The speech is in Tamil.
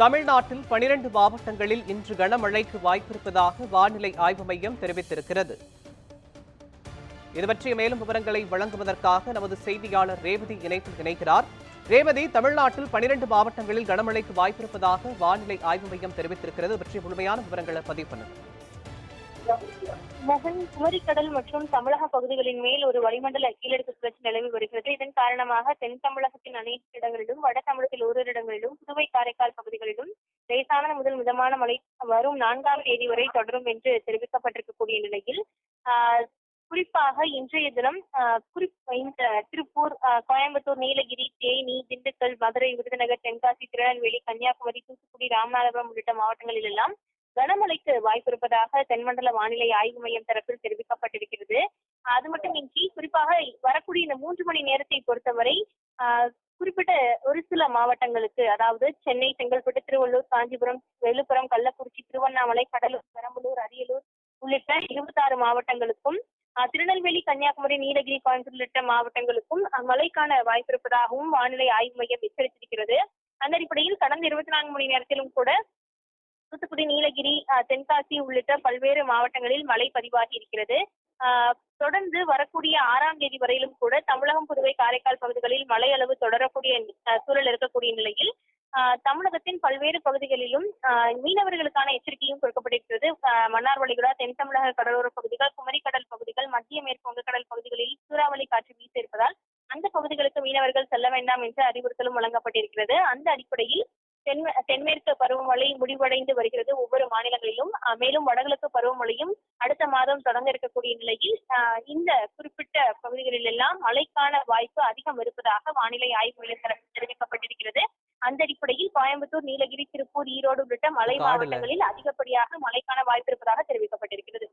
தமிழ்நாட்டில் பனிரெண்டு மாவட்டங்களில் இன்று கனமழைக்கு வாய்ப்பிருப்பதாக வானிலை ஆய்வு மையம் தெரிவித்திருக்கிறது. இது பற்றிய மேலும் விவரங்களை வழங்குவதற்காக நமது செய்தியாளர் ரேவதி இணைப்பில் இணைக்கிறார் ரேவதி தமிழ்நாட்டில் பனிரெண்டு மாவட்டங்களில் கனமழைக்கு வாய்ப்பிருப்பதாக வானிலை ஆய்வு மையம் தெரிவித்திருக்கிறது. பற்றி முழுமையான விவரங்களை பதிவு பண்ணுங்கள். மகன் குமரிக்கடல் மற்றும் தமிழக பகுதிகளின் மேல் ஒரு வளிமண்டல கீழடுக்கு சுழற்சி நிலவி வருகிறது. இதன் காரணமாக தென் தமிழகத்தின் அனைத்து இடங்களிலும் வட தமிழகத்தில் ஓரிரு இடங்களிலும் புதுவை காரைக்கால் பகுதிகளிலும் லேசான முதல் மிதமான மழை வரும் நான்காம் தேதி வரை தொடரும் என்று தெரிவிக்கப்பட்டிருக்கக்கூடிய நிலையில் ஆஹ், குறிப்பாக இன்றைய தினம் ஆஹ், குறிப் இந்த திருப்பூர் கோயம்புத்தூர் நீலகிரி தேனி திண்டுக்கல் மதுரை விருதுநகர் தென்காசி திருநெல்வேலி கன்னியாகுமரி தூத்துக்குடி ராமநாதபுரம் உள்ளிட்ட மாவட்டங்களில் எல்லாம் கனமழைக்கு வாய்ப்பிருப்பதாக தென்மண்டல வானிலை ஆய்வு மையம் தரப்பில் தெரிவிக்கப்பட்டிருக்கிறது. அது மட்டுமின்றி குறிப்பாக வரக்கூடிய இந்த மூன்று மணி நேரத்தை பொறுத்தவரை ஆஹ், குறிப்பிட்ட ஒரு சில மாவட்டங்களுக்கு அதாவது சென்னை செங்கல்பட்டு திருவள்ளூர் காஞ்சிபுரம் விழுப்புரம் கள்ளக்குறிச்சி திருவண்ணாமலை கடலூர் பெரம்பலூர் அரியலூர் உள்ளிட்ட இருபத்தாறு மாவட்டங்களுக்கும் திருநெல்வேலி கன்னியாகுமரி நீலகிரி கோயம்புத்தூர் உள்ளிட்ட மாவட்டங்களுக்கும் மழைக்கான வாய்ப்பிருப்பதாகவும் வானிலை ஆய்வு மையம் எச்சரித்திருக்கிறது. அந்த அடிப்படையில் கடந்த இருபத்தி நான்கு மணி நேரத்திலும் கூட தூத்துக்குடி நீலகிரி தென்காசி உள்ளிட்ட பல்வேறு மாவட்டங்களில் மழை பதிவாகி இருக்கிறது. தொடர்ந்து வரக்கூடிய ஆறாம் தேதி வரையிலும் கூட தமிழகம் புதுவை காரைக்கால் பகுதிகளில் மழை அளவு தொடரக்கூடிய சூழல் இருக்கக்கூடிய நிலையில் தமிழகத்தின் பல்வேறு பகுதிகளிலும் ஆஹ், மீனவர்களுக்கான எச்சரிக்கையும் கொடுக்கப்பட்டிருக்கிறது. ஆஹ், மன்னார் வளைகுடா தென் தமிழக கடலோர பகுதிகள் குமரிக்கடல் பகுதிகள் மத்திய மேற்கு வங்கக்கடல் பகுதிகளில் சூறாவளி காற்று வீச இருப்பதால் அந்த பகுதிகளுக்கு மீனவர்கள் செல்ல வேண்டாம் என்ற அறிவுறுத்தலும் வழங்கப்பட்டிருக்கிறது. அந்த அடிப்படையில் தென் தென்மேற்கு பருவமழை முடிவடைந்து வருகிறது ஒவ்வொரு மாநிலங்களிலும். மேலும் வடகிழக்கு பருவமழையும் அடுத்த மாதம் தொடங்க இருக்கக்கூடிய நிலையில் இந்த குறிப்பிட்ட பகுதிகளில் எல்லாம் மழைக்கான வாய்ப்பு அதிகம் இருப்பதாக வானிலை ஆய்வு மையம் தரப்பில் தெரிவிக்கப்பட்டிருக்கிறது. அந்த அடிப்படையில் கோயம்புத்தூர் நீலகிரி திருப்பூர் ஈரோடு உள்ளிட்ட மலை. மாவட்டங்களில் அதிகப்படியாக மழைக்கான வாய்ப்பு இருப்பதாக தெரிவிக்கப்பட்டிருக்கிறது.